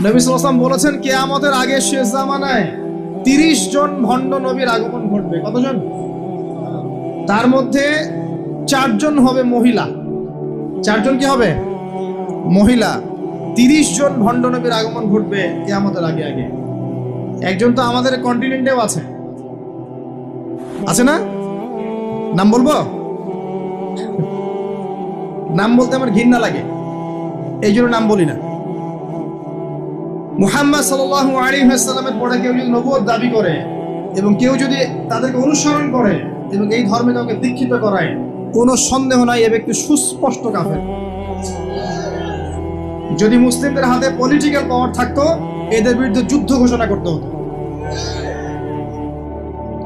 নবী সাল্লাম বলেছেন, কেয়ামতের আগে শেষ জামানায় তিরিশ জন ভণ্ড নবীর আগমন ঘটবে। কতজন? তার মধ্যে চারজন হবে মহিলা। চারজন কি হবে? মহিলা। তিরিশ জন ভণ্ড নবীর আগমন ঘটবে কেয়ামতের আগে আগে। একজন তো আমাদের কন্টিনেন্টেও আছে। আছে না? নাম বলব? নাম বলতে আমার ঘৃণা লাগে। এই জন্য নাম বলি না। মুহাম্মদ সাল্লাল্লাহু আলাইহি ওয়াসাল্লামের পরে কেউ যদি নবুয়ত দাবি করে এবং কেউ যদি তাদেরকে অনুসরণ করে এবং এই ধর্মে কাউকে দীক্ষিত করায়, কোনো সন্দেহ নাই, এ ব্যক্তি সুস্পষ্ট কাফের। যদি মুসলিমদের হাতে পলিটিক্যাল পাওয়ার থাকতো, এদের বিরুদ্ধে যুদ্ধ ঘোষণা করতে হতো।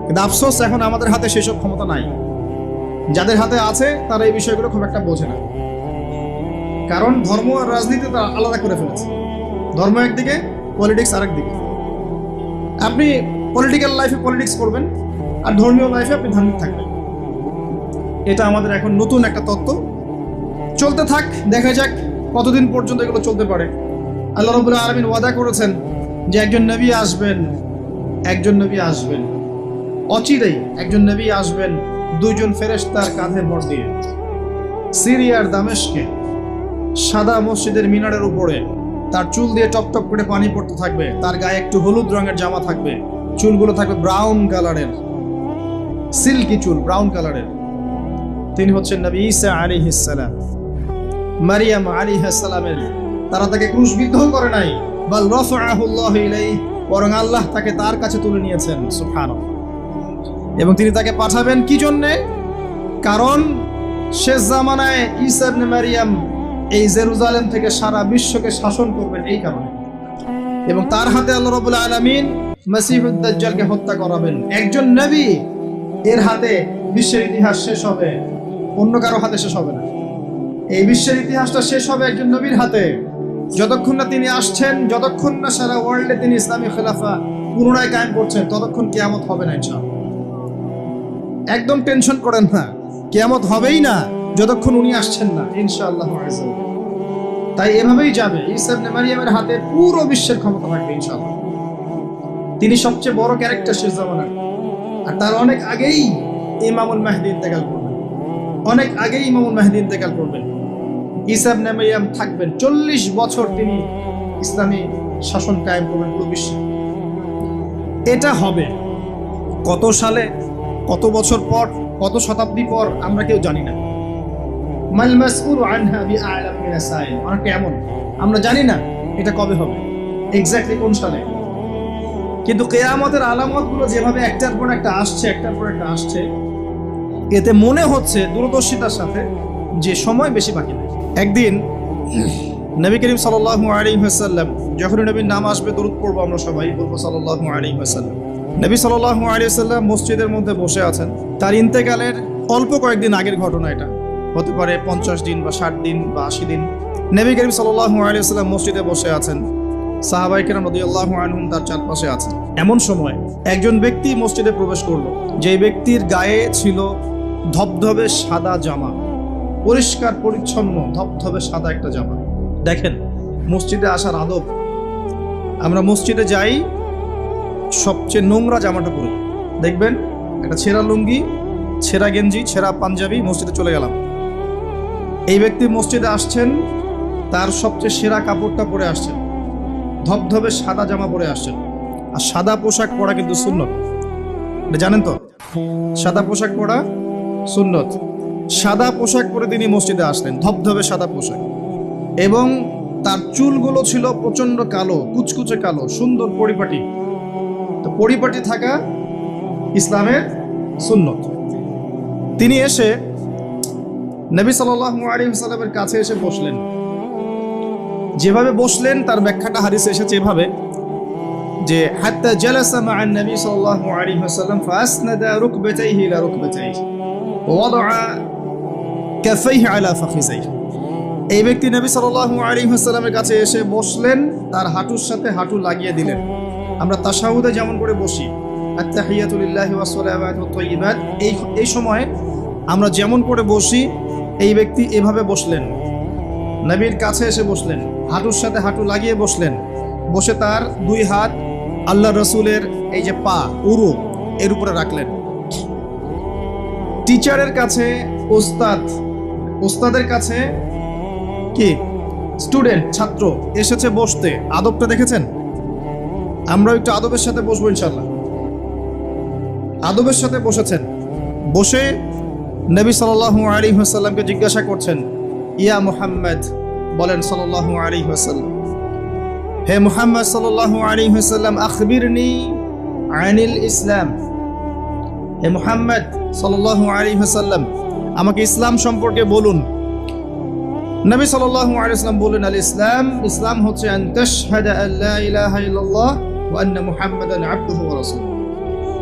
কিন্তু আফসোস, এখন আমাদের হাতে সেসব ক্ষমতা নাই। যাদের হাতে আছে, তারা এই বিষয়গুলো খুব একটা বোঝে না। কারণ ধর্ম আর রাজনীতি তারা আলাদা করে ফেলেছে। ধর্ম একদিকে পলিটিক্স আরেক দিকে। আপনি পলিটিক্যাল লাইফে পলিটিক্স করবেন, আর ধর্মীয় লাইফে আপনি ধার্মিক থাকবেন। এটা আমাদের এখন নতুন একটা তত্ত্ব। চলতে থাক, দেখা যাক কতদিন পর্যন্ত এগুলো চলতে পারে। আল্লাহ রবুল্লাহ আলমিন ওয়াদা করেছেন যে একজন নবী আসবেন, একজন নবী আসবেন। অচিরেই একজন নবী আসবেন দুইজন ফেরেশতার কাঁধে ভর দিয়ে। সিরিয়ার দামেশকে সাদা মসজিদের মিনারের উপরে তার চুল দিয়ে টপ টপ করে পানি পড়তে থাকবে। তার গায়ে একটু হলুদ রঙের জামা থাকবে। চুলগুলো থাকবে ব্রাউন কালারের। সিল্কি চুল, ব্রাউন কালারের। তিনি হচ্ছেন নবী ঈসা আলী মারিয়াম আলী সালামের। তারা তাকে ক্রুশবিদ্ধ করে নাই। বাল রফআহুল্লাহ ইলাইহি, বরং আল্লাহ তাকে তার কাছে তুলে নিয়েছেন, সুবহানাল্লাহ। এবং তিনি তাকে পাঠাবেন কি জন্যে? কারণ শেষ জামানায় ঈসা ইবনে মারিয়াম এই জেরুজালেম থেকে সারা বিশ্বকে শাসন করবেন এই কারণে। এবং তার হাতে আল্লাহ রবুল্লা আলমিন মাসিহুদ্দাজ্জালকে হত্যা করাবেন। একজন নবী, এর হাতে বিশ্বের ইতিহাস শেষ হবে, অন্য কারও হাতে শেষ হবে না। এই বিশ্বের ইতিহাসটা শেষ হবে একজন নবীর হাতে। যতক্ষণ না তিনি আসছেন, যতক্ষণ না সারা ওয়ার্ল্ডে তিনি ইসলামী খেলাফা পুনরায় কায়েম করছেন, ততক্ষণ কেয়ামত হবে না ইনশাআল্লাহ। একদম টেনশন করেন না, কেয়ামত হবেই না। যতক্ষণ উনি আসছেন না, ইনশাআল্লাহ তাই এভাবেই যাবে। ইসাবনে মারিয়ামের হাতে পুরো বিশ্বের ক্ষমতা থাকবে, ইনশাআল্লাহ। তিনি সবচেয়ে বড় ক্যারেক্টার শেষ জামানার। আর তার অনেক আগেই ইমামুল মাহদি ইন্তেকাল করবেন। অনেক আগেই ইমামুল মাহদি ইন্তেকাল করবেন। ইসাবনে মারিয়াম থাকবেন চল্লিশ বছর তিনি ইসলামী শাসন কায়েম করবেন পুরো বিশ্বে। এটা হবে। কত সালে, কত বছর পর, কত শতাব্দী পর, আমরা কেউ জানি না। আমরা জানি না এটা কবে হবে। এক্স্যাক্টলি কোন সালে। কিন্তু কেয়ামতের যেভাবে একটার পর একটা আসছে, একটার পর একটা আসছে, এতে মনে হচ্ছে দূরদর্শিতার সাথে যে সময় বেশি বাকি নেই। একদিন নবী করিম ওয়াসাল্লাম যখন নবীর নাম আসবে, দরুদ পড়ব আমরা সবাই বলব ওয়াসাল্লাম। নবী সাল্লাল্লাহু আলাইহি ওয়াসাল্লাম মসজিদের মধ্যে বসে আছেন। তার ইন্তেকালের অল্প কয়েকদিন আগের ঘটনা এটা। হতে পারে পঞ্চাশ দিন বা ষাট দিন বা আশি দিন। নবী করিম সাল্লাল্লাহু আলাইহি ওয়াসাল্লাম মসজিদে বসে আছেন। সাহাবাই কেরাম রাদিয়াল্লাহু আনহুম তার চারপাশে আছেন। এমন সময় একজন ব্যক্তি মসজিদে প্রবেশ করল। যেই ব্যক্তির গায়ে ছিল ধবধবে সাদা জামা। পরিষ্কার, পরিচ্ছন্ন, ধবধবে সাদা একটা জামা। দেখেন, মসজিদে আসার আদব। আমরা মসজিদে যাই, সবচেয়ে নোংরা জামাটা পরে। দেখবেন, একটা ছেঁড়া লুঙ্গি, ছেঁড়া গেঞ্জি, ছেঁড়া পাঞ্জাবি, মসজিদে চলে গেলাম। এই ব্যক্তি মসজিদে আসছেন, তার সবচেয়ে সেরা কাপড়টা পরে আসছেন। ধবধবে সাদা জামা পরে আসছেন। আর সাদা পোশাক পরা কিন্তু সুন্নত। জানেন তো? সাদা পোশাক পরা সুন্নত। সাদা পোশাক পরে তিনি মসজিদে আসলেন, ধবধবে সাদা পোশাক। এবং তার চুলগুলো ছিল প্রচণ্ড কালো, কুচকুচে কালো, সুন্দর পরিপাটি। তো পরিপাটি থাকা ইসলামের সুন্নত। তিনি এসে নবী সাল্লাল্লাহু আলাইহি সাল্লামের কাছে এসে বসলেন। যেভাবে বসলেন, তার ব্যাখ্যাটা হাদিসে এসেছে এভাবে, যে, হাত্তা জালাসা মা নবী সাল্লাল্লাহু আলাইহি ওয়াসাল্লাম ফাসনাদা রুকবাতাইহি ইলা রুকবাতাইহি, ওয়াদাআ কাফাইহি আলা ফাখিজাইহি এই ব্যক্তি নবী সাল্লাল্লাহু আলাইহি ওয়াসাল্লামের কাছে এসে বসলেন, তার হাঁটুর সাথে হাঁটু লাগিয়ে দিলেন। আমরা তাশাহুদে যেমন করে বসি, আত্তাহিয়াতু লিল্লাহি ওয়াস সালাওয়াতু তাইয়্যিবাত এই এই সময় আমরা যেমন করে বসি এই ব্যক্তি এভাবে বসলেন। নবীর কাছে এসে বসলেন। হাঁটুর সাথে হাঁটু লাগিয়ে বসলেন। বসে তার দুই হাত আল্লাহ রসুলের এই যে পা, উরু, এর উপরে রাখলেন। টিচারের কাছে ওস্তাদ, ওস্তাদের কাছে কি? স্টুডেন্ট, ছাত্র, এসেছে বসতে। আদবটা দেখেছেন? আমরা একটু আদবের সাথে বসবো ইনশাল্লাহ আদবের সাথে বসেছেন। বসে নবী সাল্লাল্লাহু আলাইহি ওয়াসাল্লামকে জিজ্ঞাসা করছেন, ইয়া মুহাম্মদ? বলেন, সাল্লাল্লাহু আলাইহি ওয়াসাল্লাম। হে মুহাম্মদ সাল্লাল্লাহু আলাইহি ওয়াসাল্লাম, আখবিরনি আনিল ইসলাম। হে মুহাম্মদ সাল্লাল্লাহু আলাইহি ওয়াসাল্লাম, আমাকে ইসলাম সম্পর্কে বলুন। নবী সাল্লাল্লাহু আলাইহি ওয়াসাল্লাম বলেন আল ইসলাম ইসলাম হচ্ছে আন তাশহাদা আল্লা ইলাহা ইল্লাল্লাহ ওয়া আন্না মুহাম্মাদান আবদুহু ওয়া রাসূলুহু।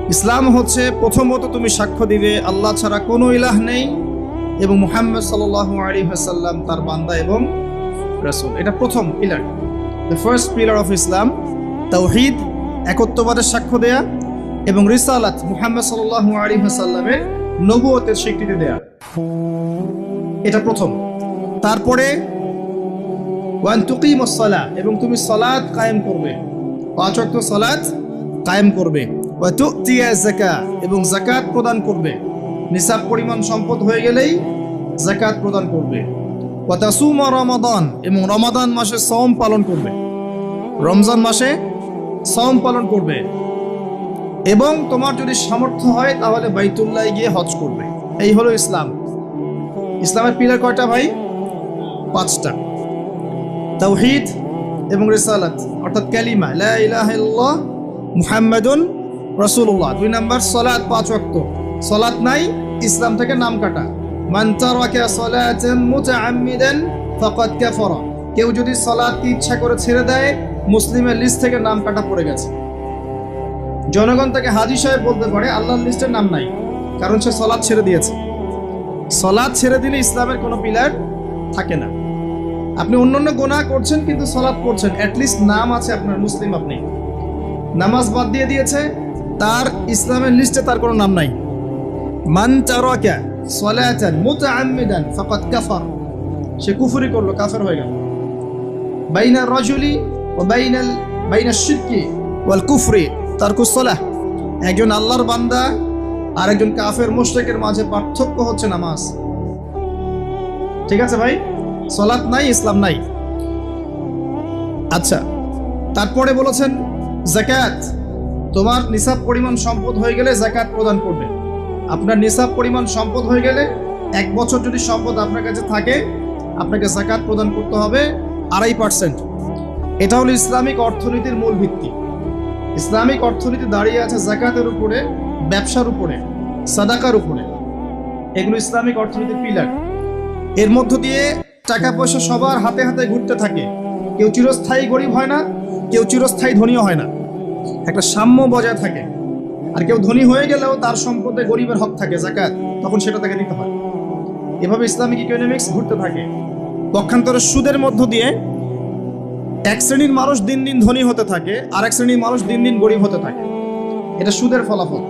ইসলাম হচ্ছে প্রথমত তুমি সাক্ষ্য দিবে, আল্লাহ ছাড়া কোনো ইলাহ নেই। এবং মুহাম্মদ সাল্লাল্লাহু আলাইহি ওয়াসাল্লাম তার বান্দা এবং রাসূল। এটা প্রথম pillar the first pillar of Islam তাওহীদ, একত্ববাদের সাক্ষ্য দেয়া এবং রিসালাত মুহাম্মদ সাল্লাল্লাহু আলাইহি ওয়াসাল্লামের নবুয়তের স্বীকৃতি দেয়া। এটা প্রথম। তারপরে, ওয়ান তুকিমুস সালাহ, এবং তুমি সালাত কায়েম করবে। পাঁচ সালাত কায়েম করবে। এবং যাকাত প্রদান করবে। নিসাব পরিমাণ সম্পদ হয়ে গেলেই যাকাত প্রদান করবে। রমাদান এবং রমাদান মাসে সম পালন করবে। রমজান মাসে সম পালন করবে। এবং তোমার যদি সামর্থ্য হয় তাহলে বাইতুল্লাহ গিয়ে হজ করবে। এই হলো ইসলাম। ইসলামের পিলার কয়টা ভাই? পাঁচটা। তাওহীদ এবং রিসালাত, অর্থাৎ ক্যালিমা ইলাহা মুহাম্মাদুন রাসূলুল্লাহ, দুই নাম্বার সালাত পাঁচ ওয়াক্ত। সালাত নাই, ইসলাম থেকে নাম কাটা। কেউ যদি সালাতকে ইচ্ছা করে ছেড়ে দেয়, মুসলিমের লিস্ট থেকে নাম কাটা পড়ে গেছে। জনগণ তাকে হাজি সাহেব বলতে পারে, আল্লাহর লিস্টের নাম নাই, কারণ সে সলাদ ছেড়ে দিয়েছে। সলাদ ছেড়ে দিলে ইসলামের কোনো পিলার থাকে না। আপনি অন্যান্য গোনা করছেন, কিন্তু সলাদ করছেন। অ্যাটলিস্ট নাম আছে আপনার, মুসলিম আপনি। নামাজ বাদ দিয়ে দিয়েছে তার ইসলামের লিস্টে তার কোনো নাম নাই। মান তারাকা সালাতান মুতাআম্মিদান ফাকাদ কাফার। সে কুফরি করল, কাফের হয়ে গেল। বাইনা রাজুলি ও বাইনাল বাইনা শিরকি ওয়াল কুফরি তারকুস সালাহ। একজন আল্লাহর বান্দা আর একজন কাফের মুশরিকের মাঝে পার্থক্য হচ্ছে নামাজ। ঠিক আছে ভাই? সলাৎ নাই, ইসলাম নাই। আচ্ছা তারপরে বলেছেন, জাকাত। তোমার নিসাব পরিমাণ সম্পদ হয়ে গেলে জাকাত প্রদান করবে। আপনার নিসাব পরিমাণ সম্পদ হয়ে গেলে এক বছর যদি সম্পদ আপনার কাছে থাকে, আপনাকে জাকাত প্রদান করতে হবে আড়াই পার্সেন্ট। এটা হলো ইসলামিক অর্থনীতির মূল ভিত্তি। ইসলামিক অর্থনীতি দাঁড়িয়ে আছে জাকাতের উপরে, ব্যবসার উপরে, সাদাকার উপরে। এগুলো ইসলামিক অর্থনীতির পিলার। এর মধ্য দিয়ে টাকা পয়সা সবার হাতে হাতে ঘুরতে থাকে। কেউ চিরস্থায়ী গরিব হয় না, কেউ চিরস্থায়ী ধনীও হয় না। একটা সাম্য বজায় থাকে। আর কেউ ধনী হয়ে গেলেও তার সম্পদে গরিবের হক থাকে জাকাত তখন সেটা তাকে দিতে হয়। এভাবে ইসলামিক ইকোনমিক্স ঘুরতে থাকে। পক্ষান্তরে সুদের মধ্য দিয়ে এক শ্রেণির মানুষ দিন দিন ধনী হতে থাকে, আর এক শ্রেণির মানুষ দিন দিন গরিব হতে থাকে। এটা সুদের ফলাফল।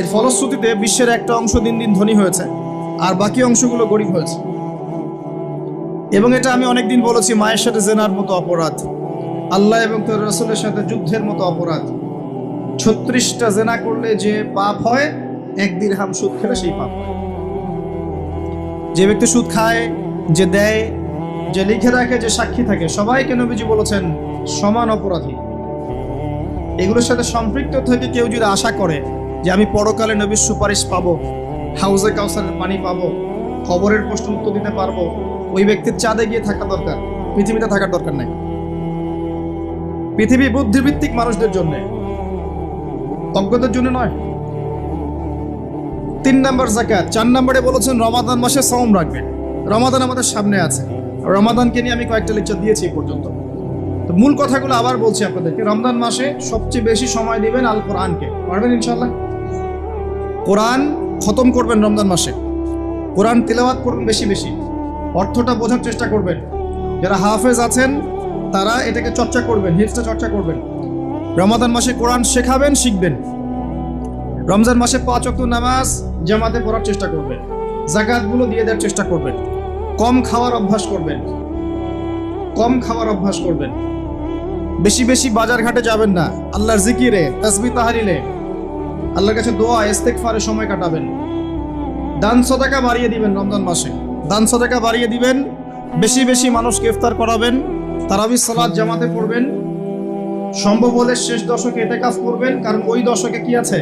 এর ফলশ্রুতিতে বিশ্বের একটা অংশ দিন দিন ধনী হয়েছে, আর বাকি অংশগুলো গরিব হয়েছে। এবং এটা আমি অনেকদিন বলেছি, মায়ের সাথে জেনার মতো অপরাধ। আল্লাহ এবং তার রসুলের সাথে যুদ্ধের মতো অপরাধ। ছত্রিশটা জেনা করলে যে পাপ হয়, এক দিরহাম সুদ খেলে সেই পাপ যে ব্যক্তি সুদ খায়, যে দেয়, যে লিখে রাখে, যে সাক্ষী থাকে, সবাইকে নবীজি বলেছেন, সমান অপরাধী। এগুলোর সাথে সম্পৃক্ত থেকে কেউ যদি আশা করে যে আমি পরকালে নবীর সুপারিশ পাবো, হাউজে কাউসারের পানি পাবো খবরের প্রশ্ন উত্তর দিতে পারব, ওই ব্যক্তির চাঁদে গিয়ে থাকা দরকার, পৃথিবীতে থাকার দরকার নাই। পৃথিবী বুদ্ধিভিত্তিক মানুষদের জন্য। অজ্ঞদের জন্য নয়। তিন নম্বর জাকাত। চার নম্বরে বলেছেন, রমাদান মাসে সম রাখবেন। রমাদান আমাদের সামনে আছে। রমাদানকে নিয়ে আমি কয়েকটা লেকচার দিয়েছি এই পর্যন্ত। তো মূল কথাগুলো আবার বলছি আপনাদেরকে। রমজান মাসে সবচেয়ে বেশি সময় দিবেন আল কোরআনকে। পারবেন ইনশাল্লাহ কোরআন খতম করবেন রমজান মাসে। কোরআন তেলাওয়াত করবেন বেশি বেশি। অর্থটা বোঝার চেষ্টা করবেন। যারা হাফেজ আছেন তারা এটাকে চর্চা করবেন হিফসটা চর্চা করবেন। রমাদান মাসে কোরআন শেখাবেন, শিখবেন। রমজান মাসে পাঁচ অক্ট নামাজ জামাতে পড়ার চেষ্টা করবেন। জাকাতগুলো দিয়ে দেওয়ার চেষ্টা করবেন। কম খাওয়ার অভ্যাস করবেন। কম খাওয়ার অভ্যাস করবেন। বেশি বেশি বাজার ঘাটে যাবেন না। আল্লাহর জিকিরে তাসবি তাহারিলে আল্লাহর কাছে দোয়া, ইস্তেগফারে সময় কাটাবেন। দান সদাকা বাড়িয়ে দিবেন রমজান মাসে। দান সদাকা বাড়িয়ে দিবেন। বেশি বেশি মানুষকে ইফতার করাবেন। তারাবি সালাদ জামাতে পড়বেন। সম্ভব হলে শেষ দশকে এতে কাজ করবেন, কারণ ওই দশকে কি আছে?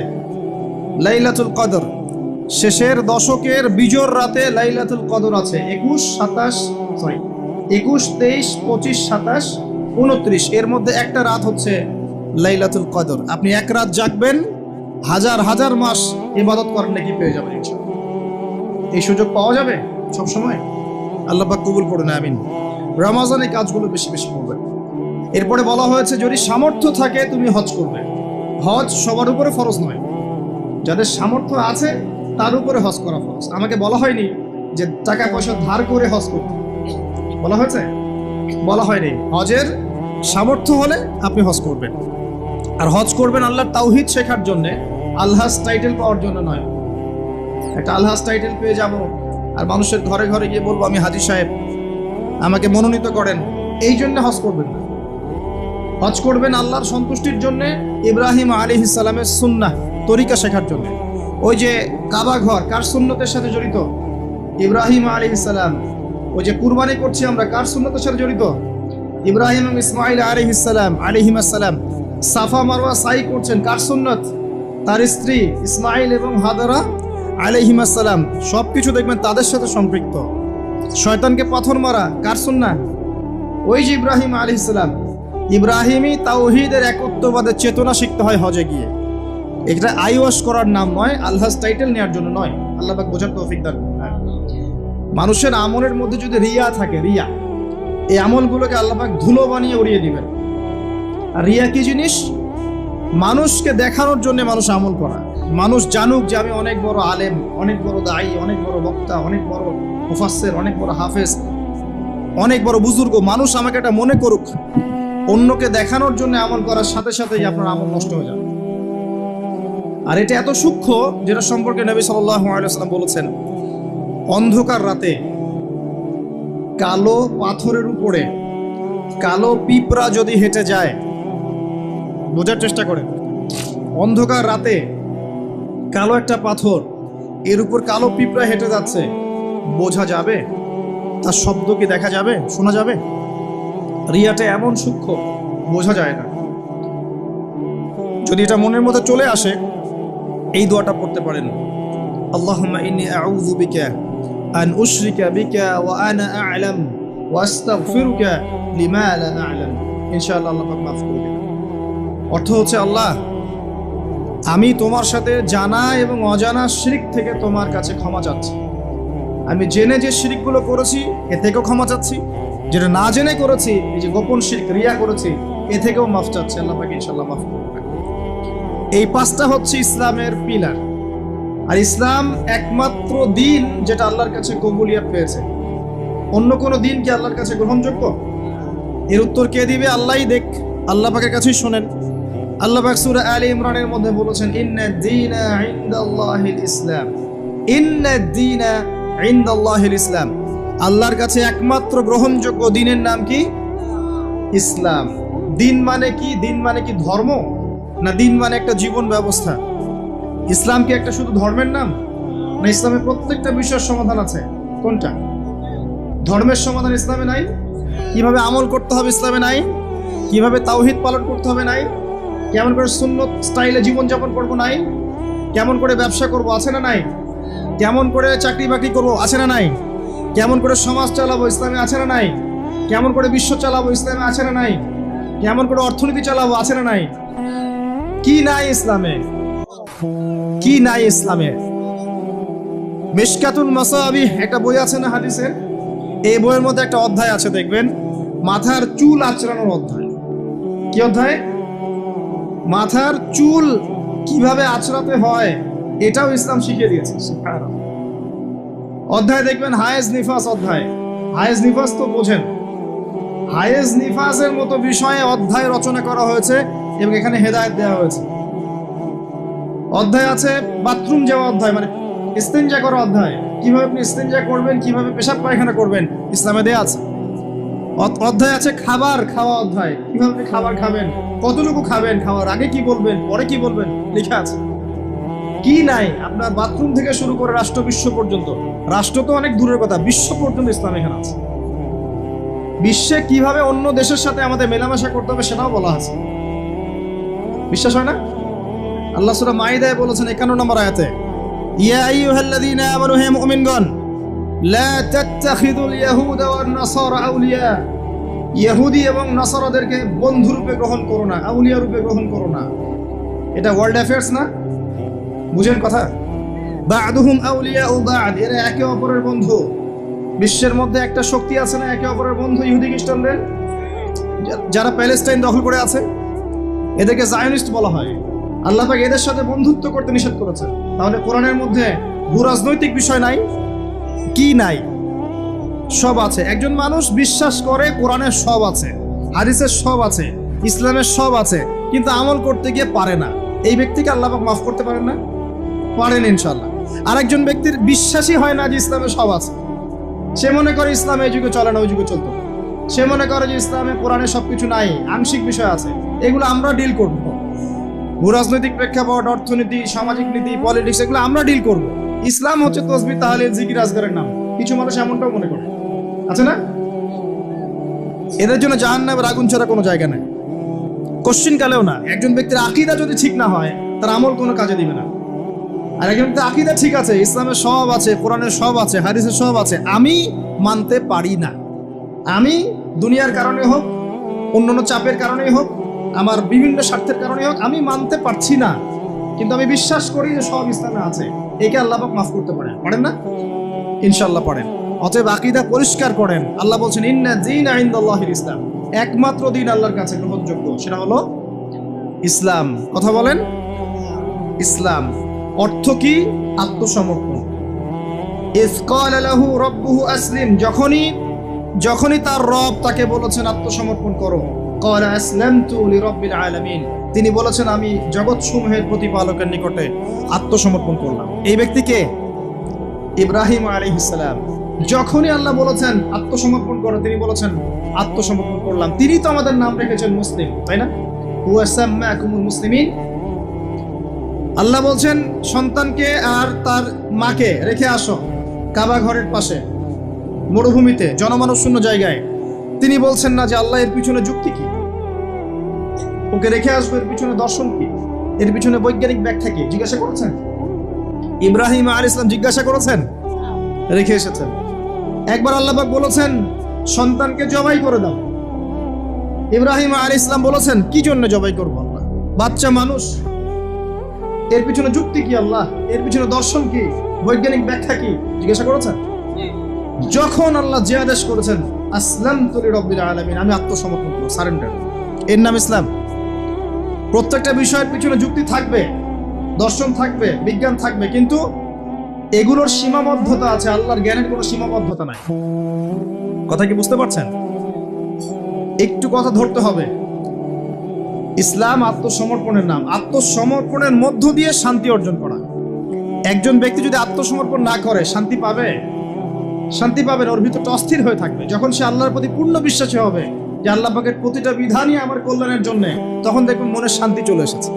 লাইলাতুল কদর। শেষের দশকের বিজোর রাতে লাইলাতুল কদর আছে। একুশ, সাতাশ সরি একুশ, তেইশ, পঁচিশ, সাতাশ, উনত্রিশ। এর মধ্যে একটা রাত হচ্ছে লাইলাতুল কদর। আপনি এক রাত জাগবেন, হাজার হাজার মাস ইবাদত করেন নাকি পেয়ে যাবেন। এই সুযোগ পাওয়া যাবে সব সময় আল্লাহ কবুল করুন, আমিন। রমাজানে কাজগুলো বেশি বেশি করবেন এরপরে বলা হয়েছে, যদি সামর্থ্য থাকে, তুমি হজ করবে। হজ সবার উপরে ফরজ নয়। যাদের সামর্থ্য আছে, তার উপরে হজ করা ফরজ। আমাকে বলা হয়নি যে টাকা পয়সা ধার করে হজ করতে। বলা হয়েছে? বলা হয়নি। হজের সামর্থ্য হলে আপনি হজ করবেন। আর হজ করবেন আল্লাহর তাওহিদ শেখার জন্যে। আল্লাহস টাইটেল পাওয়ার জন্য নয়। একটা আল্লাহস টাইটেল পেয়ে যাব, আর মানুষের ঘরে ঘরে গিয়ে বলব, আমি হাজি সাহেব আমাকে মনোনীত করেন। এই জন্য হজ করবেন হজ করবেন আল্লাহর সন্তুষ্টির জন্য, ইব্রাহিম আলী ইসালামের সুন্নাহ তরিকা শেখার জন্য। ওই যে কাবা ঘর, কার সুন্নতের সাথে জড়িত? ইব্রাহিম আলী ইসালাম ওই যে কুরবানি করছি আমরা, কার সুন্নতের সাথে জড়িত? ইব্রাহিম ইসমাইল আলী ইসালাম আলিহিম আসসালাম সাফা মারওয়া সাই করছেন, কার সুন্নত? তার স্ত্রী, ইসমাইল এবং হাদারা আলিহিম আসসালাম সব কিছু দেখবেন তাদের সাথে সম্পৃক্ত। শয়তানকে পাথর মারা, কার সুন্না ওই যে ইব্রাহিম আলী ইসলাম ইব্রাহিমই তাওহিদের একত্ববাদের চেতনা শিখতে হয় হজে গিয়ে। এটা আইওয়াস করার নাম নয় আল্লাহ টাইটেল নেওয়ার জন্য নয়। আল্লাহ পাক বোঝার তৌফিক দান হ্যাঁ। মানুষের আমলের মধ্যে যদি রিয়া থাকে, রিয়া, এই আমলগুলোকে আল্লাহ পাক ধুলো বানিয়ে উড়িয়ে দিবেন। আর রিয়া কি জিনিস? মানুষকে দেখানোর জন্য মানুষ আমল করা। মানুষ জানুক যে আমি অনেক বড় আলেম, অনেক বড় দায়ী, অনেক বড় বক্তা, অনেক বড় মুফাসসির অনেক বড় হাফেজ, অনেক বড় বুজুর্গ, মানুষ আমাকে এটা মনে করুক, অন্যকে দেখানোর জন্য আমল করার সাথে সাথেই আপনার আমল নষ্ট হয়ে যাবে। আর এটা এত সূক্ষ্ম যেটা সম্পর্কে নবী সাল্লাম বলেছেন, অন্ধকার রাতে কালো পাথরের উপরে কালো পিঁপড়া যদি হেঁটে যায়, বোঝার চেষ্টা করে অন্ধকার রাতে কালো একটা পাথর, এর উপর কালো পিঁপড়া হেঁটে যাচ্ছে বোঝা যাবে? তার শব্দ কি দেখা যাবে? শোনা যাবে? রিয়াটা এমন সূক্ষ্ম, বোঝা যায় না। যদি এটা মনের মধ্যে চলে আসে, এই দোয়াটা পড়তে পারেন। আল্লাহ অর্থ হচ্ছে আল্লাহ, আমি তোমার সাথে জানা এবং অজানা শিরিক থেকে তোমার কাছে ক্ষমা চাচ্ছি। আমি জেনে যে শিরিকগুলো করেছি, এ থেকেও ক্ষমা চাচ্ছি। যেটা না জেনে করেছি, এই যে গোপন শিরিক রিয়া করেছি, এ থেকেও মাফ চাচ্ছি, আল্লাহ পাকে ইনশাল্লাহ মাফ এই পাঁচটা হচ্ছে ইসলামের পিলার। আর ইসলাম একমাত্র দিন যেটা আল্লাহর কাছে কবুলিয়াত পেয়েছে। অন্য কোনো দিন কি আল্লাহর কাছে গ্রহণযোগ্য? এর উত্তর কে দিবে? আল্লাহই দেখ। আল্লাহ পাকের কাছেই শোনেন। আল্লাহ পাক সূরা আলী ইমরানের মধ্যে বলেছেন ইন্না দীনা ইনদাল্লাহিল ইসলাম। ইন্না দীনা ইনদাল্লাহিল ইসলাম। আল্লাহর কাছে একমাত্র গ্রহণযোগ্য দিনের নাম কি? ইসলাম। দিন মানে কি? দিন মানে কি ধর্ম? না দিন মানে একটা জীবন ব্যবস্থা? ইসলাম কি একটা শুধু ধর্মের নাম? না ইসলামের প্রত্যেকটা বিষয়ের সমাধান আছে? কোনটা? ধর্মের সমাধান ইসলামে নাই? কীভাবে আমল করতে হবে ইসলামে নাই? কীভাবে তাওহিদ পালন করতে হবে নাই? কেমন করে সুন্নত স্টাইলে জীবনযাপন করব নাই? কেমন করে ব্যবসা করব, আছে না নাই? কেমন করে চাকরি বাকরি করব, আছে না নাই? কেমন করে সমাজ চালাবো, ইসলামে আছে না নাই? কেমন করে বিশ্ব চালাবো, ইসলামে আছে না নাই? কেমন করে অর্থনীতি চালাবো, আছে না নাই? কি নাই ইসলামে? কি নাই ইসলামে? মিশকাতুল মাসাবি, একটা বই আছে না হাদিসের? এই বইয়ের মধ্যে একটা অধ্যায় আছে, দেখবেন। মাথার চুল আঁচড়ানোর অধ্যায়। কি অধ্যায়? মাথার চুল কীভাবে আঁচড়াতে হয়? এটাও ইসলাম শিখিয়ে দিয়েছে। অধ্যায় দেখবেন হায়েজ নিফাস অধ্যায়। হায়েজ নিফাস তো বোঝেন। হায়েজ নিফাসের মতো বিষয়ে অধ্যায় রচনা করা হয়েছে এবং এখানে হেদায়েত দেওয়া হয়েছে। অধ্যায় আছে বাথরুম যাওয়া অধ্যায় মানে ইস্তেঞ্জা করা অধ্যায়। কীভাবে আপনি ইস্তেঞ্জা করবেন কীভাবে পেশাব পায়খানা করবেন ইসলামে দেয়া আছে। অধ্যায় আছে খাবার খাওয়া অধ্যায়। কীভাবে আপনি খাবার খাবেন কতটুকু খাবেন খাওয়ার আগে কি বলবেন পরে কি বলবেন লেখা আছে। কি নাই? আপনার বাথরুম থেকে শুরু করে রাষ্ট্র বিশ্ব পর্যন্ত। রাষ্ট্র তো অনেক দূরের কথা, বিশ্ব পর্যন্ত ইসলাম এখানে আছে। বিশ্বে কীভাবে অন্য দেশের সাথে আমাদের মেলামেশা করতে হবে সেটাও বলা আছে। বিশ্বাস হয় না? আল্লাহ সূরা মাইদায় বলেছেন 51 নম্বর আয়াতে, ইয়া আইয়ুহাল্লাযীনা আমানু, হে মুমিনগণ, লা তাত্তাখিদুল ইয়াহুদা ওয়ান নাসারা আউলিয়া ইহুদি এবং নাসারাদেরকে বন্ধু রূপে গ্রহণ করো না, আউলিয়া রূপে গ্রহণ করো না। এটা ওয়ার্ল্ড অ্যাফেয়ার্স না? বুঝেন কথা? বাদুহুম আউলিয়া ও বাদ এরা একে অপরের বন্ধু। বিশ্বের মধ্যে একটা শক্তি আছে না একে অপরের বন্ধু ইহুদি খ্রিস্টানদের? যারা প্যালেস্টাইন দখল করে আছে এদেরকে জায়নিস্ট বলা হয়। আল্লাহ পাক এদের সাথে বন্ধুত্ব করতে নিষেধ করেছে তাহলে কোরআনের মধ্যে ভূ রাজনৈতিক বিষয় নাই? কি নাই? সব আছে। একজন মানুষ বিশ্বাস করে কোরআনের সব আছে হাদিসের সব আছে ইসলামের সব আছে কিন্তু আমল করতে গিয়ে পারে না। এই ব্যক্তিকে আল্লাহ পাক মাফ করতে পারেন না? পারেন ইনশাল্লাহ আরেকজন ব্যক্তির বিশ্বাসই হয় না যে ইসলামে সব আছে। সে মনে করে ইসলাম এই যুগে চলে না, ওই যুগে চলতো। সে মনে করে যে ইসলামে, কোরআনে সবকিছু নাই, আংশিক বিষয় আছে। এগুলো আমরা ডিল করব। ভূ রাজনৈতিক প্রেক্ষাপট, অর্থনীতি, সামাজিক নীতি পলিটিক্স এগুলো আমরা ডিল করব। ইসলাম হচ্ছে তসবি তাহলে জিকির, আজগারের নাম। কিছু মানুষ এমনটাও মনে করে। আছে না? এদের জন্য জাহান্নামের আগুন ছাড়া কোনো জায়গা নেই। কোশ্চিন কালেও না। একজন ব্যক্তির আকিদা যদি ঠিক না হয়, তার আমল কোনো কাজে দিবে না। আর একজন আকিদা ঠিক আছে, ইসলামের সব আছে, কোরআনের সব আছে, হাদিসের সব আছে। আমি মানতে পারি না। আমি দুনিয়ার কারণে হোক, অন্যান্য চাপের কারণেই হোক, আমার বিভিন্ন স্বার্থের কারণে হোক, আমি মানতে পারছি না। কিন্তু আমি বিশ্বাস করি যে সব ইসলামে আছে। একে আল্লাহ পাক মাফ করতে পারেন। পারেন না? ইনশাল্লাহ পড়েন অতএব আকিদা পরিষ্কার করেন। আল্লাহ বলছেন, ইন্না দিন আইন্দাল্লাহির ইসলাম। একমাত্র দিন আল্লাহর কাছে গ্রহণযোগ্য। সেটা হলো ইসলাম। কথা বলেন? ইসলাম। অর্থ কি? আত্মসমর্পণ। যখনই যখনই তার রব তাকে বলেছেন আত্মসমর্পণ করো। তিনি বলেছেন, আমি জগৎসমূহের প্রতিপালকের নিকটে আত্মসমর্পণ করলাম। এই ব্যক্তিকে ইব্রাহিম আলাইহিসসালাম যখনই আল্লাহ বলেছেন, আত্মসমর্পণ করো, তিনি বলেছেন, আত্মসমর্পণ করলাম। তিনি তো আমাদের নাম রেখেছেন মুসলিম, তাই না? মুসলিমিন। আল্লাহ বলছেন, সন্তানকে আর তার মাকে রেখে আসো কাবা ঘরের পাশে, মরুভূমিতে, জনমানব শূন্য জায়গায়। তিনি বলছেন না যে আল্লাহ এর পিছনে যুক্তি কি? ওকে রেখে আসব, এর পিছনে দর্শন কি? এর পিছনে বৈজ্ঞানিক ব্যাখ্যা কি? জিজ্ঞাসা করেছেন? ইব্রাহিম আল ইসলাম জিজ্ঞাসা করেছেন? রেখে এসেছেন। একবার আল্লাহবাক বলেছেন, সন্তানকে জবাই করে দাও। ইব্রাহিম আল ইসলাম বলেছেন, কি জন্য জবাই করব আল্লাহ? বাচ্চা মানুষ এর পিছনে যুক্তি কি আল্লাহ? এর পিছনে দর্শন কি? বৈজ্ঞানিক ব্যাখ্যা কি? জিজ্ঞাসা করেছেন? যখন আল্লাহ যে আদেশ করেছেন আসলাম তুলি রব্বিল আলমিন আমি আত্মসমর্পণ করব, সারেন্ডার। এর নাম ইসলাম। প্রত্যেকটা বিষয়ের পিছনে যুক্তি থাকবে, দর্শন থাকবে, বিজ্ঞান থাকবে, কিন্তু এগুলোর সীমাবদ্ধতা আছে, আল্লাহর জ্ঞানের কোনো সীমাবদ্ধতা নাই। কথা কি বুঝতে পারছেন? একটু কথা ধরতে হবে। ইসলাম আত্মসমর্পণের নাম। আত্মসমর্পণের মধ্য দিয়ে শান্তি অর্জন করা। একজন ব্যক্তি যদি আত্মসমর্পণ না করে, শান্তি পাবে? শান্তি পাবে ওর ভিতরটা অস্থির হয়ে থাকবে। যখন সে আল্লাহর প্রতি পূর্ণ বিশ্বাসী হবে, যে আল্লাহ পাকের প্রতিটা বিধানই আমার কল্যাণের জন্য, তখন দেখবেন মনের শান্তি চলে এসেছে।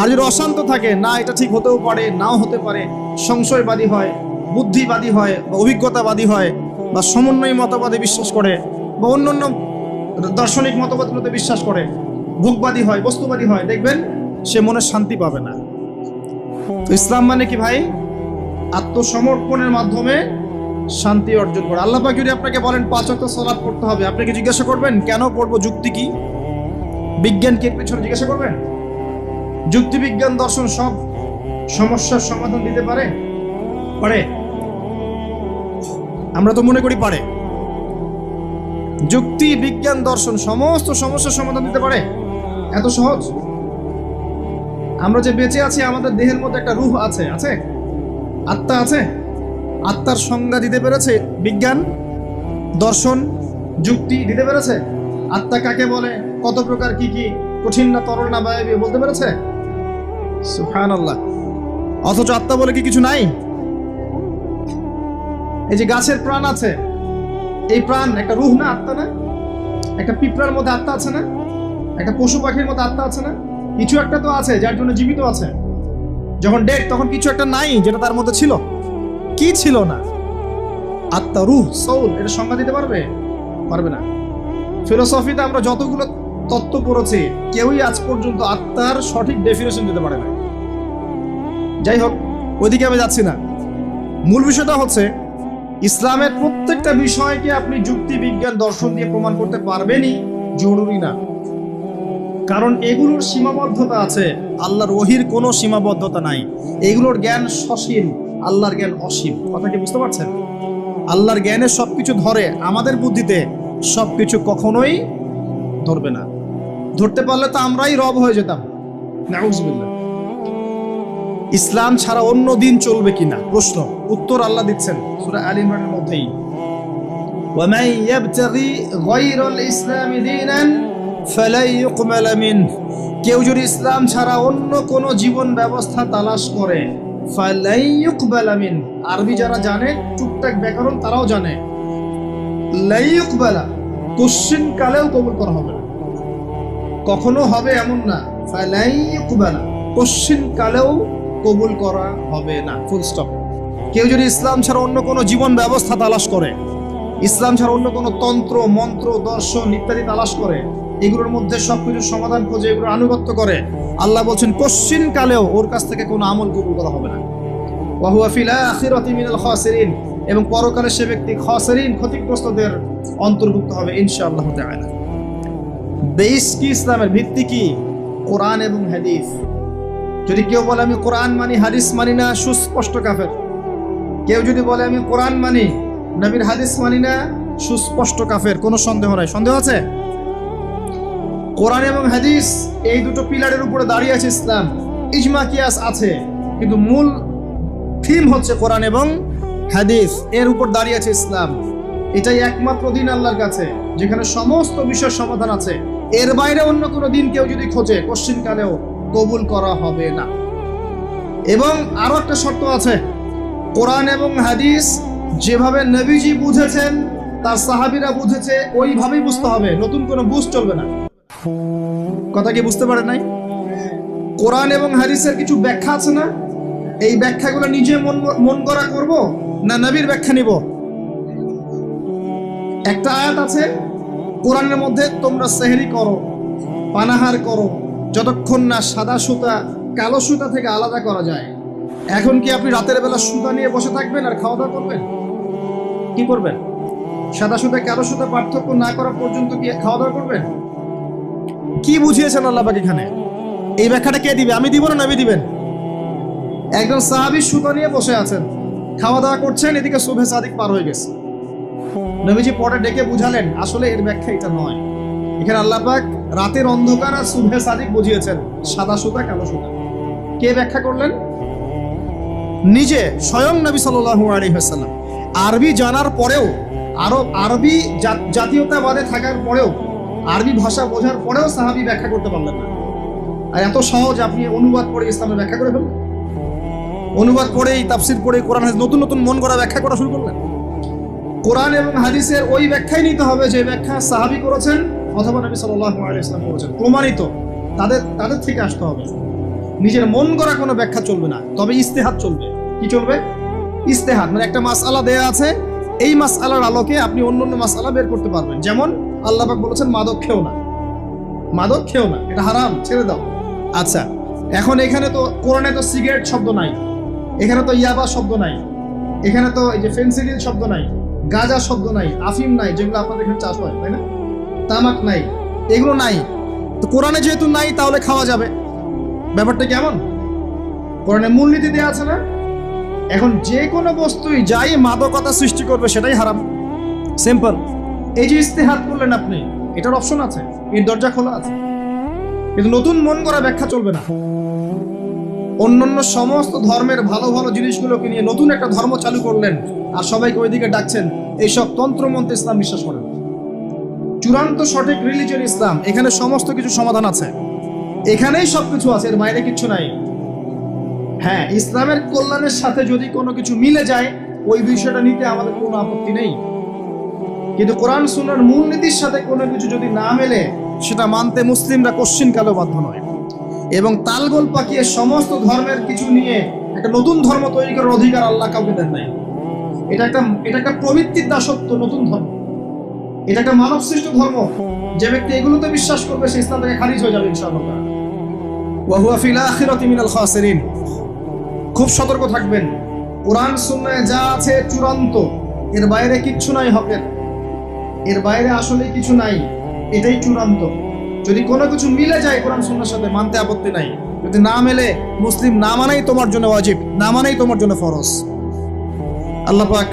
আর যদি অশান্ত থাকে, না, এটা ঠিক হতেও পারে, নাও হতে পারে, সংশয়বাদী হয়, বুদ্ধিবাদী হয়, বা অভিজ্ঞতাবাদী হয়, বা সমন্বয় মতবাদে বিশ্বাস করে, বা অন্যান্য দার্শনিক মতবাদগুলোতে বিশ্বাস করে ভোগবাদী হয়, বস্তুবাদী হয়, দেখবেন সে মনে শান্তি পাবে না। ইসলাম মানে কি ভাই? আত্মসমর্পণের মাধ্যমে শান্তি অর্জন করা। আল্লাহ যদি আপনাকে বলেন পাঁচ অক্ট সলাপ করতে হবে আপনাকে জিজ্ঞাসা করবেন, কেন পড়ব, যুক্তি কি? বিজ্ঞান কি পেছনে জিজ্ঞাসা করবেন? যুক্তি, বিজ্ঞান, দর্শন সব সমস্যার সমাধান দিতে পারে? পারে। আমরা তো মনে করি পারে। যুক্তি, বিজ্ঞান, দর্শন সমস্ত সমস্যার সমাধান দিতে পারে। এত সহজ? আমরা যে বেঁচে আছি, আমাদের দেহের মধ্যে একটা রূহ আছে আছে? আত্মা আছে? আত্মার সংজ্ঞা দিতে পেরেছে বিজ্ঞান, দর্শন, যুক্তি দিতে পেরেছে? আত্মা কাকে বলে? কত প্রকার কি কি কঠিন না তরল না বায়বী বলতে পেরেছে? সুফান আল্লাহ অথচ আত্মা বলে কি কিছু নাই? এই যে গাছের প্রাণ আছে, এই প্রাণ একটা রুহ না আত্মা না? একটা পিঁপড়ার মধ্যে আত্মা আছে না? একটা পশু পাখির মধ্যে আত্মা আছে না? কিছু একটা তো আছে, যার জন্য জীবিত আছে। যখন ডেট তখন কিছু একটা নাই যেটা তার মধ্যে ছিল। কি ছিল না? আত্মা, রুহ সৌল এটা সংজ্ঞা দিতে পারবে? পারবে না। ফিলোসফিতে আমরা যতগুলো তত্ত্ব পড়েছি, কেউই আজ পর্যন্ত আত্মার সঠিক ডেফিনেশন দিতে পারে না যাই হোক, ওইদিকে আমি যাচ্ছি না। মূল বিষয়টা হচ্ছে, ইসলামের প্রত্যেকটা বিষয়কে আপনি যুক্তি, বিজ্ঞান, দর্শন দিয়ে প্রমাণ করতে পারবেনই, জরুরি না। কারণ এগুলোর সীমাবদ্ধতা আছে আল্লাহর ওহির কোনো সীমাবদ্ধতা নাই এগুলোর জ্ঞান সসীম আল্লাহর জ্ঞান অসীম কথা কি বুঝতে পারছেন আল্লাহর জ্ঞানে সবকিছু ধরে আমাদের বুদ্ধিতে সবকিছু কখনোই ধরবে না ধরতে পারলে তো আমরাই রব হয়ে যেতাম নাউজুবিল্লাহ ইসলাম ছাড়া অন্য দিন চলবে কিনা প্রশ্ন উত্তর আল্লাহ দিচ্ছেন সূরা আল ইমরানের মধ্যেই ومن يبتغي غير الاسلام دينا ফেলাই ইকমালামিন কেউ যদি ইসলাম ছাড়া অন্য কোনো জীবন ব্যবস্থা তালাশ করে, ফেলাই ইকবালামিন আরবি যারা জানে, টুকটাক ব্যাকরণ তারাও জানে। লাইকবেলা কোশ্চিন কালেও কবুল করা হবে কখনো হবে এমন না ফেলাইকবেলা কোশ্চিন কালেও কবুল করা হবে না। ফুল স্টপ কেউ যদি ইসলাম ছাড়া অন্য কোনো জীবন ব্যবস্থা তালাশ করে, ইসলাম ছাড়া অন্য কোনো তন্ত্র, মন্ত্র, দর্শন ইত্যাদি তালাশ করে এগুলোর মধ্যে সবকিছু সমাধান খোঁজে এগুলো আনুগত্য করে। আল্লাহ বলছেন, কোশ্চিন কালেও ওর কাছ থেকে কোনো আমল কবুল করা হবে না। এবং পরকালে সে ব্যক্তি ক্ষতিগ্রস্তদের অন্তর্ভুক্ত হবে ইনশাআল্লাহ বেস কি ইসলামের ভিত্তি কি? কোরআন এবং হাদিস। যদি কেউ বলে, আমি কোরআন মানি, হাদিস মানি না সুস্পষ্ট কাফের। কেউ যদি বলে, আমি কোরআন মানি, নবীর হাদিস মানি না সুস্পষ্ট কাফের। কোনো সন্দেহ নাই। সন্দেহ আছে? কোরআন এবং হাদিস এই দুটো পিলারের উপরে দাঁড়িয়ে আছে ইসলাম। ইজমা, কিয়াস আছে। কিন্তু মূল থিম হচ্ছে কোরআন এবং হাদিস। এর উপর দাঁড়িয়ে আছে ইসলাম। এটাই একমাত্র দিন আল্লাহর কাছে, যেখানে সমস্ত বিষয়ের সমাধান আছে। এর বাইরে অন্য কোনো দিন কেউ যদি খোঁজে, কোশ্চিন কালেও কবুল করা হবে না। এবং আরও একটা শর্ত আছে, কোরআন এবং হাদিস যেভাবে নবীজি বুঝেছেন, তার সাহাবিরা বুঝেছে, ওইভাবেই বুঝতে হবে। নতুন কোনো বুঝ চলবে না। কথা কি বুঝতে পারে নাই? কোরআন এবং হাদিসের কিছু ব্যাখ্যা আছে না? এই ব্যাখ্যাগুলো নিজে মন মন করা করব না নবীর ব্যাখ্যা নিব? একটা আয়াত আছে, কোরআনের মধ্যে তোমরা সেহরি করো, পানাহার করো, যতক্ষণ না সাদা সুতা, কালো সুতা থেকে আলাদা করা যায়। এখন কি আপনি রাতের বেলা সুতা নিয়ে বসে থাকবেন আর খাওয়া দাওয়া করবেন? কি করবেন? সাদা সুতা, কালো সুতা পার্থক্য না করা পর্যন্ত কি খাওয়া দাওয়া করবেন? কি বুঝিয়েছেন আল্লাহ পাক এখানে? এই ব্যাখ্যাটা কে দিবে? আমি দিব না নবী দিবেন? একজন সাহাবী সুতা নিয়ে বসে আছেন। খাওয়া দাওয়া করছেন, এদিকে শুভে সাদিক পার হয়ে গেছে। নবীজি পরে ডেকে বুঝালেন, আসলে এর ব্যাখ্যা এটা নয়। এখানে আল্লাহ পাক রাতের অন্ধকার আর শুভে সাদিক বুঝিয়েছেন, সাদা সুতা, কালো সুতা। কে ব্যাখ্যা করলেন? নিজে, স্বয়ং নবী সাল্লাল্লাহু আলাইহি ওয়াসাল্লাম। আরবি জানার পরেও, আরব, আরবি জাতীয়তাবাদে থাকার পরেও আরবি ভাষা বোঝার পরেও সাহাবি ব্যাখ্যা করতে পারলেন না। আর এত সহজ আপনি অনুবাদ করে ইসলামের ব্যাখ্যা করে ফেললেন অনুবাদ করেই তাফসির পড়ে কোরআন নতুন নতুন মন করা ব্যাখ্যা করা শুরু করলেন। কোরআন এবং হাদিসের ওই ব্যাখ্যাই নিতে হবে যে ব্যাখ্যা সাহাবি করেছেন অথবা নবী আলাইহি ইসলাম করেছেন। প্রমাণিত, তাদের তাদের থেকে আসতে হবে। নিজের মন করা কোনো ব্যাখ্যা চলবে না, তবে ইস্তেহাত চলবে। কি চলবে? ইস্তেহাদ মানে একটা মাসআলা দেয়া আছে, এই মাস আলার আলোকে আপনি অন্য অন্য মাসআলা বের করতে পারবেন। যেমন আল্লাহ পাক বলেছেন, মাদক খেও না। মাদক খেও না, এটা হারাম, ছেড়ে দাও। আচ্ছা এখন এখানে তো, কোরআনে তো সিগারেট শব্দ নাই। এখানে তো ইয়াবা শব্দ নাই। এখানে তো এই যে ফেন্সিডিল শব্দ নাই, গাঁজা শব্দ নাই, আফিম নাই, যেগুলো আপনাদের এখানে চাষ হয়, তাই না? তামাক নাই, এগুলো নাই। তো কোরআনে যেহেতু নাই, তাহলে খাওয়া যাবে। ব্যাপারটা কেমন? কোরআনে মূলনীতি দেওয়া আছে না? এখন যে কোনো বস্তুই যাই মাদকতা সৃষ্টি করবে, সেটাই হারাম। সিম্পল এই যে ইস্তেহাত করলেন আপনি, এটার অপশন আছে, এর দরজা খোলা আছে। কিন্তু নতুন মন করা ব্যাখ্যা চলবে না। অন্যান্য সমস্ত ধর্মের ভালো ভালো জিনিসগুলোকে নিয়ে নতুন একটা ধর্ম চালু করলেন আর সবাইকে ওইদিকে ডাকছেন, এইসব তন্ত্রমন্ত্র ইসলাম বিশ্বাস করেন। চূড়ান্ত সঠিক রিলিজিয়ন ইসলাম, এখানে সমস্ত কিছু সমাধান আছে। এখানেই সবকিছু আছে, এর বাইরে কিছু নাই। হ্যাঁ ইসলামের কল্যাণের সাথে যদি কোনো কিছু মিলে যায়, ওই বিষয়টা নিতে আমাদের কোনো আপত্তি নেই। কিন্তু কোরআন সুন্নার মূলনীতির সাথে কোনো কিছু যদি না মেলে, সেটা মানতে মুসলিমরা কোশ্চিন কালো বাধ্য নয়। এবং তালগোল পাকিয়ে সমস্ত ধর্মের কিছু নিয়ে একটা নতুন ধর্ম তৈরি করার অধিকার আল্লাহ কাউকে দেন নাই। এটা একটা এটা একটা প্রবৃত্তির দাসত্ব, নতুন ধর্ম। এটা একটা মানব সৃষ্ট ধর্ম। যে ব্যক্তি এগুলোতে বিশ্বাস করবে, সে ইসলাম থেকে খারিজ হয়ে যাবে ইনশাআল্লাহ। ওয়াহুয়া ফিল আখিরাতি মিনাল খাসিরিন। খুব সতর্ক থাকবেন। কোরআন সুন্নায় যা আছে চূড়ান্ত, এর বাইরে কিচ্ছু নাই হকের। এর বাইরে আসলে কিছু নাই। এটাই চূড়ান্ত। যদি কোনো কিছু মিলে যায় কোরআন সুন্নার সাথে, মানতে আপত্তি নাই। যদি না মেলে, মুসলিম না মানাই তোমার জন্য ওয়াজিব, না মানাই তোমার জন্য ফরজ। আল্লাহ পাক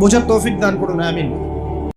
বোঝার তৌফিক দান করুন, আমিন।